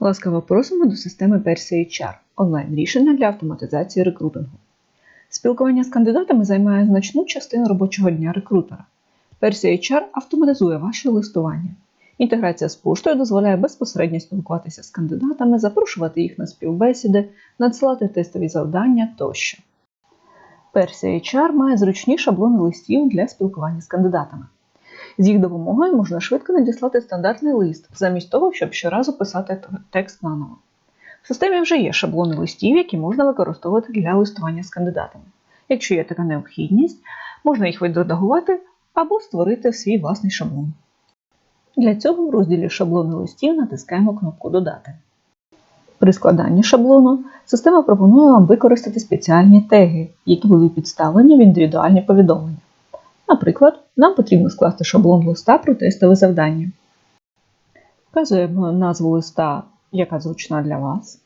Ласкаво просимо до системи Persia HR – онлайн-рішення для автоматизації рекрутингу. Спілкування з кандидатами займає значну частину робочого дня рекрутера. Persia HR автоматизує ваше листування. Інтеграція з поштою дозволяє безпосередньо спілкуватися з кандидатами, запрошувати їх на співбесіди, надсилати тестові завдання тощо. Persia HR має зручні шаблони листів для спілкування з кандидатами. З їх допомогою можна швидко надіслати стандартний лист, замість того, щоб щоразу писати текст наново. В системі вже є шаблони листів, які можна використовувати для листування з кандидатами. Якщо є така необхідність, можна їх відредагувати або створити свій власний шаблон. Для цього в розділі Шаблони листів натискаємо кнопку Додати. При складанні шаблону система пропонує вам використати спеціальні теги, які будуть підставлені в індивідуальні повідомлення. Наприклад, нам потрібно скласти шаблон листа про тестове завдання. Вказуємо назву листа, яка зручна для вас.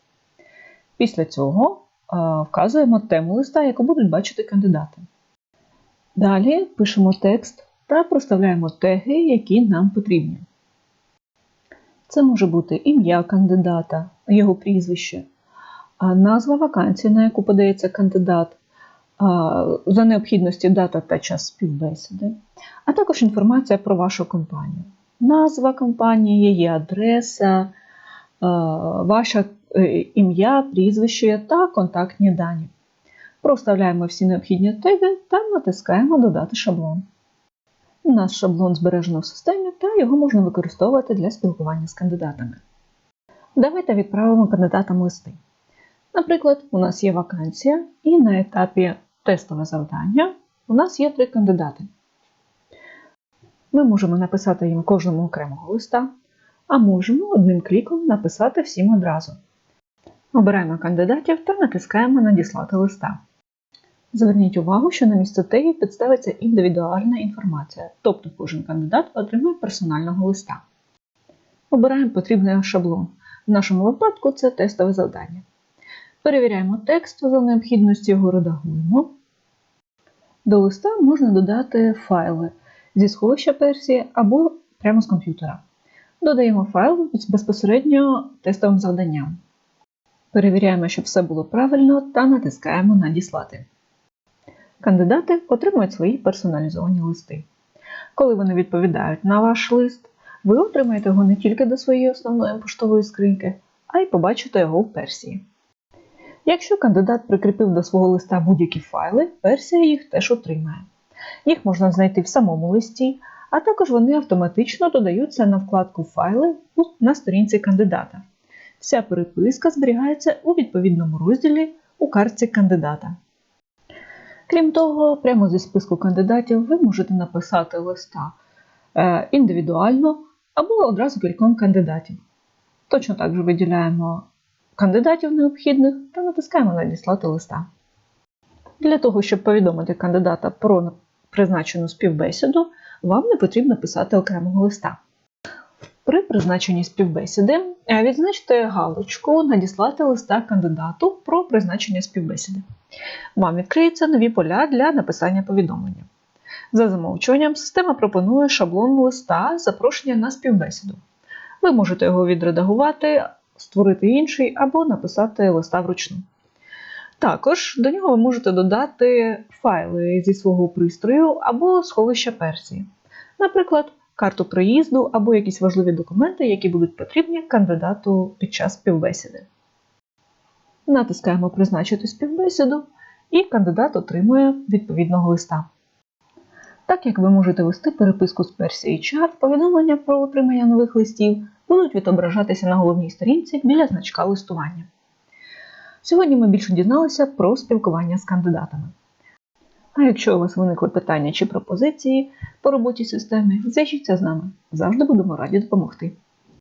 Після цього е, вказуємо тему листа, яку будуть бачити кандидати. Далі пишемо текст та проставляємо теги, які нам потрібні. Це може бути ім'я кандидата, його прізвище, назва вакансії, на яку подається кандидат, за необхідності дата та час співбесіди, а також інформація про вашу компанію. Назва компанії, її адреса, ваше е, ім'я, прізвище та контактні дані. Проставляємо всі необхідні теги та натискаємо Додати шаблон. Наш шаблон збережено в системі та його можна використовувати для спілкування з кандидатами. Давайте відправимо кандидатам листи. Наприклад, у нас є вакансія, і на етапі тестове завдання у нас є три кандидати. Ми можемо написати їм кожному окремого листа, а можемо одним кліком написати всім одразу. Обираємо кандидатів та натискаємо Надіслати листа. Зверніть увагу, що на місце тегів підставиться індивідуальна інформація, тобто кожен кандидат отримує персонального листа. Обираємо потрібний шаблон. В нашому випадку це тестове завдання. Перевіряємо текст, за необхідності його редагуємо. До листа можна додати файли зі сховища персії або прямо з комп'ютера. Додаємо файл безпосередньо тестовим завданням. Перевіряємо, щоб все було правильно та натискаємо Надіслати. Кандидати отримують свої персоналізовані листи. Коли вони відповідають на ваш лист, ви отримаєте його не тільки до своєї основної поштової скриньки, а й побачите його в персії. Якщо кандидат прикріпив до свого листа будь-які файли, версія їх теж отримає. Їх можна знайти в самому листі, а також вони автоматично додаються на вкладку Файли на сторінці кандидата. Вся переписка зберігається у відповідному розділі у картці кандидата. Крім того, прямо зі списку кандидатів ви можете написати листа е, індивідуально або одразу кільком кандидатів. Точно так же виділяємо кандидатів необхідних та натискаємо Надіслати листа. Для того, щоб повідомити кандидата про призначену співбесіду, вам не потрібно писати окремого листа. При призначенні співбесіди е, відзначте галочку Надіслати листа кандидату про призначення співбесіди. Вам відкриються нові поля для написання повідомлення. За замовчуванням, система пропонує шаблон листа запрошення на співбесіду. Ви можете його відредагувати, створити інший або написати листа вручну. Також до нього ви можете додати файли зі свого пристрою або сховища персії. Наприклад, карту проїзду або якісь важливі документи, які будуть потрібні кандидату під час співбесіди. Натискаємо Призначити співбесіду, і кандидат отримує відповідного листа. Так як ви можете вести переписку з Persia HR, повідомлення про отримання нових листів будуть відображатися на головній сторінці біля значка листування. Сьогодні ми більше дізналися про спілкування з кандидатами. А якщо у вас виникли питання чи пропозиції по роботі системи, зв'яжіться з нами. Завжди будемо раді допомогти.